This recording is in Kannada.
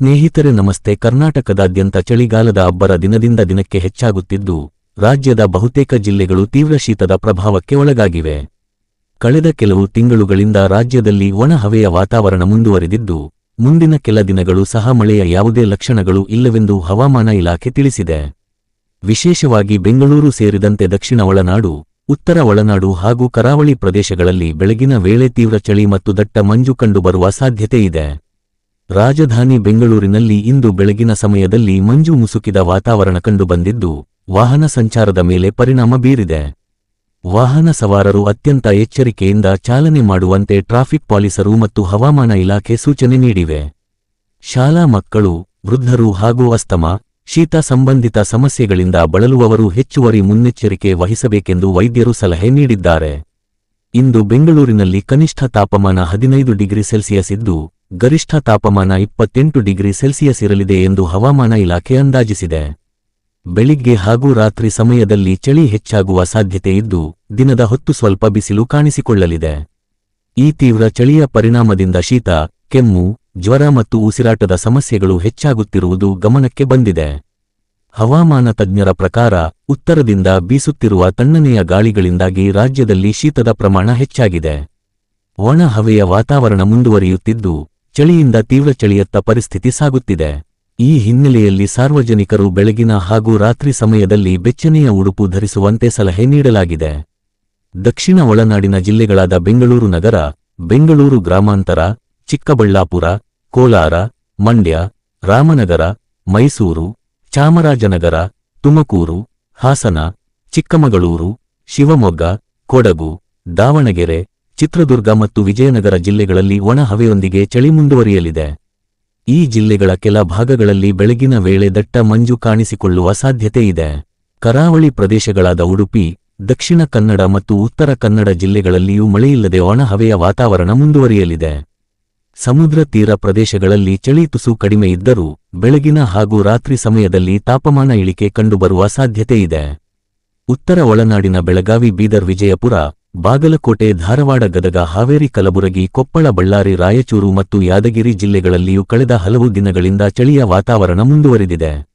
ಸ್ನೇಹಿತರೆ, ನಮಸ್ತೆ. ಕರ್ನಾಟಕದಾದ್ಯಂತ ಚಳಿಗಾಲದ ಅಬ್ಬರ ದಿನದಿಂದ ದಿನಕ್ಕೆ ಹೆಚ್ಚಾಗುತ್ತಿದ್ದು, ರಾಜ್ಯದ ಬಹುತೇಕ ಜಿಲ್ಲೆಗಳು ತೀವ್ರ ಶೀತದ ಪ್ರಭಾವಕ್ಕೆ ಒಳಗಾಗಿವೆ. ಕಳೆದ ಕೆಲವು ತಿಂಗಳುಗಳಿಂದ ರಾಜ್ಯದಲ್ಲಿ ಒಣಹವೆಯ ವಾತಾವರಣ ಮುಂದುವರೆದಿದ್ದು, ಮುಂದಿನ ಕೆಲ ದಿನಗಳು ಸಹ ಮಳೆಯ ಯಾವುದೇ ಲಕ್ಷಣಗಳು ಇಲ್ಲವೆಂದು ಹವಾಮಾನ ಇಲಾಖೆ ತಿಳಿಸಿದೆ. ವಿಶೇಷವಾಗಿ ಬೆಂಗಳೂರು ಸೇರಿದಂತೆ ದಕ್ಷಿಣ ಒಳನಾಡು, ಉತ್ತರ ಒಳನಾಡು ಹಾಗೂ ಕರಾವಳಿ ಪ್ರದೇಶಗಳಲ್ಲಿ ಬೆಳಗಿನ ವೇಳೆ ತೀವ್ರ ಚಳಿ ಮತ್ತು ದಟ್ಟ ಮಂಜು ಕಂಡುಬರುವ ಸಾಧ್ಯತೆಯಿದೆ ರಾಜಧಾನಿ ಬೆಂಗಳೂರಿನಲ್ಲಿ ಇಂದು ಬೆಳಗಿನ ಸಮಯದಲ್ಲಿ ಮಂಜು ಮುಸುಕಿದ ವಾತಾವರಣ ಕಂಡುಬಂದಿದ್ದು ವಾಹನ ಸಂಚಾರದ ಮೇಲೆ ಪರಿಣಾಮ ಬೀರಿದೆ. ವಾಹನ ಸವಾರರು ಅತ್ಯಂತ ಎಚ್ಚರಿಕೆಯಿಂದ ಚಾಲನೆ ಮಾಡುವಂತೆ ಟ್ರಾಫಿಕ್ ಪೊಲೀಸರು ಮತ್ತು ಹವಾಮಾನ ಇಲಾಖೆ ಸೂಚನೆ ನೀಡಿವೆ. ಶಾಲಾ ಮಕ್ಕಳು, ವೃದ್ಧರು ಹಾಗೂ ಅಸ್ತಮ, ಶೀತ ಸಂಬಂಧಿತ ಸಮಸ್ಯೆಗಳಿಂದ ಬಳಲುವವರು ಹೆಚ್ಚುವರಿ ಮುನ್ನೆಚ್ಚರಿಕೆ ವಹಿಸಬೇಕೆಂದು ವೈದ್ಯರು ಸಲಹೆ ನೀಡಿದ್ದಾರೆ. ಇಂದು ಬೆಂಗಳೂರಿನಲ್ಲಿ ಕನಿಷ್ಠ ತಾಪಮಾನ ಹದಿನೈದು ಡಿಗ್ರಿ ಸೆಲ್ಸಿಯಸ್ ಇದ್ದು ಗರಿಷ್ಠ ತಾಪಮಾನ ಇಪ್ಪತ್ತೆಂಟು ಡಿಗ್ರಿ ಸೆಲ್ಸಿಯಸ್ ಇರಲಿದೆ ಎಂದು ಹವಾಮಾನ ಇಲಾಖೆ ಅಂದಾಜಿಸಿದೆ. ಬೆಳಿಗ್ಗೆ ಹಾಗೂ ರಾತ್ರಿ ಸಮಯದಲ್ಲಿ ಚಳಿ ಹೆಚ್ಚಾಗುವ ಸಾಧ್ಯತೆ ಇದ್ದು, ದಿನದ ಹೊತ್ತು ಸ್ವಲ್ಪ ಬಿಸಿಲು ಕಾಣಿಸಿಕೊಳ್ಳಲಿದೆ. ಈ ತೀವ್ರ ಚಳಿಯ ಪರಿಣಾಮದಿಂದ ಶೀತ, ಕೆಮ್ಮು, ಜ್ವರ ಮತ್ತು ಉಸಿರಾಟದ ಸಮಸ್ಯೆಗಳು ಹೆಚ್ಚಾಗುತ್ತಿರುವುದು ಗಮನಕ್ಕೆ ಬಂದಿದೆ. ಹವಾಮಾನ ತಜ್ಞರ ಪ್ರಕಾರ, ಉತ್ತರದಿಂದ ಬೀಸುತ್ತಿರುವ ತಣ್ಣನೆಯ ಗಾಳಿಗಳಿಂದಾಗಿ ರಾಜ್ಯದಲ್ಲಿ ಶೀತದ ಪ್ರಮಾಣ ಹೆಚ್ಚಾಗಿದೆ. ಒಣ ಹವೆಯ ವಾತಾವರಣ ಮುಂದುವರಿಯುತ್ತಿದ್ದು ಚಳಿಯಿಂದ ತೀವ್ರ ಚಳಿಯತ್ತ ಪರಿಸ್ಥಿತಿ ಸಾಗುತ್ತಿದೆ. ಈ ಹಿನ್ನೆಲೆಯಲ್ಲಿ ಸಾರ್ವಜನಿಕರು ಬೆಳಗಿನ ಹಾಗೂ ರಾತ್ರಿ ಸಮಯದಲ್ಲಿ ಬೆಚ್ಚನೆಯ ಉಡುಪು ಧರಿಸುವಂತೆ ಸಲಹೆ ನೀಡಲಾಗಿದೆ. ದಕ್ಷಿಣ ಒಳನಾಡಿನ ಜಿಲ್ಲೆಗಳಾದ ಬೆಂಗಳೂರು ನಗರ, ಬೆಂಗಳೂರು ಗ್ರಾಮಾಂತರ, ಚಿಕ್ಕಬಳ್ಳಾಪುರ, ಕೋಲಾರ, ಮಂಡ್ಯ, ರಾಮನಗರ, ಮೈಸೂರು, ಚಾಮರಾಜನಗರ, ತುಮಕೂರು, ಹಾಸನ, ಚಿಕ್ಕಮಗಳೂರು, ಶಿವಮೊಗ್ಗ, ಕೊಡಗು, ದಾವಣಗೆರೆ ಚಿತ್ರದುರ್ಗ ಮತ್ತು ವಿಜಯನಗರ ಜಿಲ್ಲೆಗಳಲ್ಲಿ ಒಣ ಹವೆಯೊಂದಿಗೆ ಚಳಿ ಮುಂದುವರಿಯಲಿದೆ. ಈ ಜಿಲ್ಲೆಗಳ ಕೆಲ ಭಾಗಗಳಲ್ಲಿ ಬೆಳಗಿನ ವೇಳೆ ದಟ್ಟ ಮಂಜು ಕಾಣಿಸಿಕೊಳ್ಳುವ ಸಾಧ್ಯತೆ ಇದೆ. ಕರಾವಳಿ ಪ್ರದೇಶಗಳಾದ ಉಡುಪಿ, ದಕ್ಷಿಣ ಕನ್ನಡ ಮತ್ತು ಉತ್ತರ ಕನ್ನಡ ಜಿಲ್ಲೆಗಳಲ್ಲಿಯೂ ಮಳೆಯಿಲ್ಲದೆ ಒಣಹವೆಯ ವಾತಾವರಣ ಮುಂದುವರಿಯಲಿದೆ. ಸಮುದ್ರ ತೀರ ಪ್ರದೇಶಗಳಲ್ಲಿ ಚಳಿ ತುಸು ಕಡಿಮೆ ಇದ್ದರೂ ಬೆಳಗಿನ ಹಾಗೂ ರಾತ್ರಿ ಸಮಯದಲ್ಲಿ ತಾಪಮಾನ ಇಳಿಕೆ ಕಂಡುಬರುವ ಸಾಧ್ಯತೆಯಿದೆ ಉತ್ತರ ಒಳನಾಡಿನ ಬೆಳಗಾವಿ ಬೀದರ್ ವಿಜಯಪುರ ಬಾಗಲಕೋಟೆ, ಧಾರವಾಡ, ಗದಗ, ಹಾವೇರಿ, ಕಲಬುರಗಿ, ಕೊಪ್ಪಳ, ಬಳ್ಳಾರಿ, ರಾಯಚೂರು ಮತ್ತು ಯಾದಗಿರಿ ಜಿಲ್ಲೆಗಳಲ್ಲಿಯೂ ಕಳೆದ ಹಲವು ದಿನಗಳಿಂದ ಚಳಿಯ ವಾತಾವರಣ ಮುಂದುವರಿದಿದೆ.